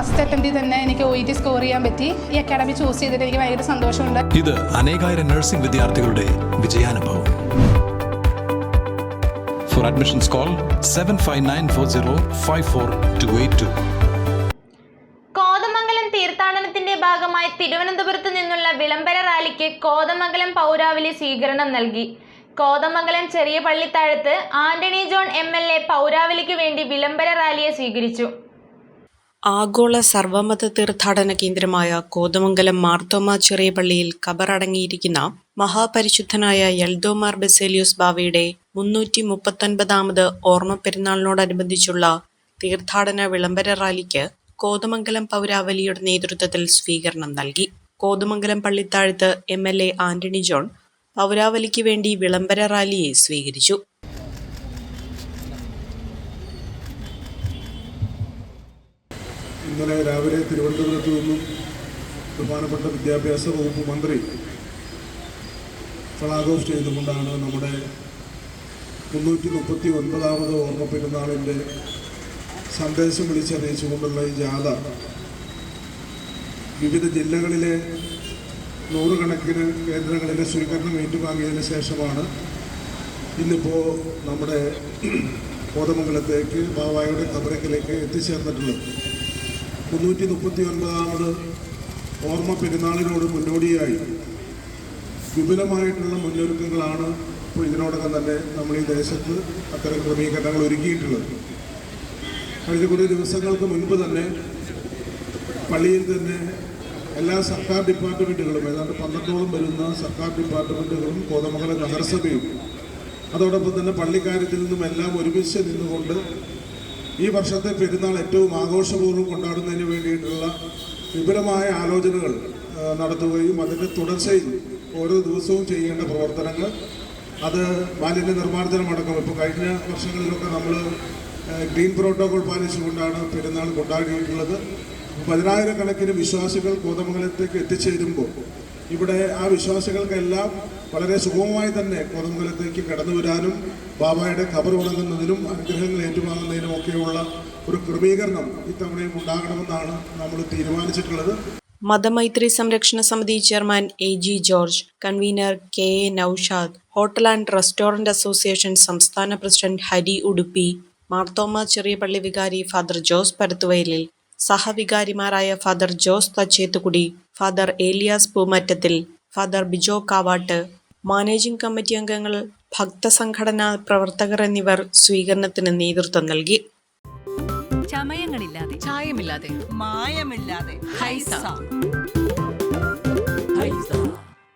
First അറ്റംപ്റ്റിൽ തന്നെ എനിക്ക് O T score ചെയ്യാൻ പറ്റി. ഈ അക്കാഡമി ചൂസ് ചെയ്തിട്ട് എനിക്ക് ഭയങ്കര സന്തോഷമുണ്ട്. ഇത് അനേകായിരം നഴ്സിംഗ് വിദ്യാർത്ഥികളുടെ വിജയാനുഭവം. For admissions call seven five nine four zero five four two eight two Kothamangalam തീർത്ഥാടനത്തിന്റെ ഭാഗമായി തിരുവനന്തപുരത്ത് നിന്നുള്ള വിളംബര റാലിക്ക് കോതമംഗലം പൗരാവലി സ്വീകരണം നൽകി. കോതമംഗലം ചെറിയ Pallithazhathu Antony John M L A പൗരാവലിക്ക് വേണ്ടി വിളംബര റാലിയെ സ്വീകരിച്ചു. ആഗോള സർവമത തീർത്ഥാടന കേന്ദ്രമായ കോതമംഗലം മാർത്തോമ ചെറിയ പള്ളിയിൽ കബറടങ്ങിയിരിക്കുന്ന മഹാപരിശുദ്ധനായ എൽദോമാർ ബെസേലിയോസ് ബാവയുടെ മുന്നൂറ്റി മുപ്പത്തൊൻപതാമത് ഓർമ്മ പെരുന്നാളിനോടനുബന്ധിച്ചുള്ള തീർത്ഥാടന വിളംബര റാലിക്ക് കോതമംഗലം പൗരാവലിയുടെ നേതൃത്വത്തിൽ സ്വീകരണം നൽകി. Kothamangalam Pallithazhathu M L A Antony John പൗരാവലിക്ക് വേണ്ടി വിളംബര റാലിയെ സ്വീകരിച്ചു. ഇന്നലെ രാവിലെ തിരുവനന്തപുരത്ത് നിന്നും ബഹുമാനപ്പെട്ട വിദ്യാഭ്യാസ വകുപ്പ് മന്ത്രി ഫ്ലാഗ് ഓഫ് ചെയ്തുകൊണ്ടാണ് നമ്മുടെ മുന്നൂറ്റി മുപ്പത്തി ഒൻപതാമത് ഓർമ്മ പെരുന്നാളിന്റെ സന്ദേശം വിളിച്ചറിയിച്ചുകൊണ്ടുള്ള ഈ ജാഥ വിവിധ ജില്ലകളിലെ നൂറുകണക്കിന് കേന്ദ്രങ്ങളിലെ സ്വീകരണം ഏറ്റുവാങ്ങിയതിന് ശേഷമാണ് ഇന്നിപ്പോൾ നമ്മുടെ കോതമംഗലത്തേക്ക് ബാവായുടെ കബറക്കിലേക്ക് എത്തിച്ചേർന്നിട്ടുള്ളത്. മുന്നൂറ്റി മുപ്പത്തി ഒൻപതാമത് ഓർമ്മ പെരുന്നാളിനോട് മുന്നോടിയായി വിപുലമായിട്ടുള്ള മുന്നൊരുക്കങ്ങളാണ് ഇപ്പോൾ ഇതിനോടകം തന്നെ നമ്മൾ ഈ ദേശത്ത് അത്തരം ക്രമീകരണങ്ങൾ ഒരുക്കിയിട്ടുള്ളത്. കഴിഞ്ഞ കുറേ ദിവസങ്ങൾക്ക് മുൻപ് തന്നെ പള്ളിയിൽ തന്നെ എല്ലാ സർക്കാർ ഡിപ്പാർട്ട്മെന്റുകളും ഏതാണ്ട് പന്ത്രണ്ടോളം വരുന്ന സർക്കാർ ഡിപ്പാർട്ട്മെന്റുകളും കോതമംഗലം നഗരസഭയും അതോടൊപ്പം തന്നെ പള്ളിക്കാര്യത്തിൽ നിന്നും എല്ലാം ഒരുമിച്ച് നിന്നുകൊണ്ട് ഈ വർഷത്തെ പെരുന്നാൾ ഏറ്റവും ആഘോഷപൂർവം കൊണ്ടാടുന്നതിന് വേണ്ടിയിട്ടുള്ള വിപുലമായ ആലോചനകൾ നടത്തുകയും അതിന്റെ തുടർച്ചയിൽ ഓരോ ദിവസവും ചെയ്യേണ്ട പ്രവർത്തനങ്ങൾ അത് മാലിന്യ നിർമ്മാർജനമടക്കം. ഇപ്പോൾ കഴിഞ്ഞ വർഷങ്ങളിലൊക്കെ നമ്മൾ ഗ്രീൻ പ്രോട്ടോകോൾ പാലിച്ചുകൊണ്ടാണ് പെരുന്നാൾ കൊണ്ടാടിയിട്ടുള്ളത്. പതിനായിരക്കണക്കിന് വിശ്വാസികൾ കോതമംഗലത്തേക്ക് എത്തിച്ചേരുമ്പോൾ ഇവിടെ ആ വിശ്വാസികൾക്കെല്ലാം വളരെ സുഗമമായി തന്നെ കോതമംഗലത്തേക്ക് കടന്നു വരാനും ബാബായുടെ ഖബർ ഉണങ്ങുന്നതിനും അനുഗ്രഹങ്ങൾ ഏറ്റുവാങ്ങുന്നതിനും ഒക്കെയുള്ള ഒരു ക്രമീകരണം ഇത്തവണയും ഉണ്ടാകണമെന്നാണ് നമ്മൾ തീരുമാനിച്ചിട്ടുള്ളത്. മതമൈത്രി സംരക്ഷണ സമിതി chairman A G George convener K A Naushad hotel and restaurant association സംസ്ഥാന പ്രസിഡന്റ് ഹരി ഉടുപ്പി മാർത്തോമ ചെറിയ പള്ളി വികാരി father Jose Parathuvayalil സഹവികാരിമാരായ father Jose Thachethukudi father Elias Poomattathil father Bijo Kavattu managing committee അംഗങ്ങൾ ഭക്തസംഘടനാ പ്രവർത്തകർ എന്നിവർ സ്വീകരണത്തിന് നേതൃത്വം നൽകി. ചമയങ്ങളില്ലാതെ. ചായമില്ലാതെ. മായമില്ലാതെ. ഹൈസ. ഹൈസ.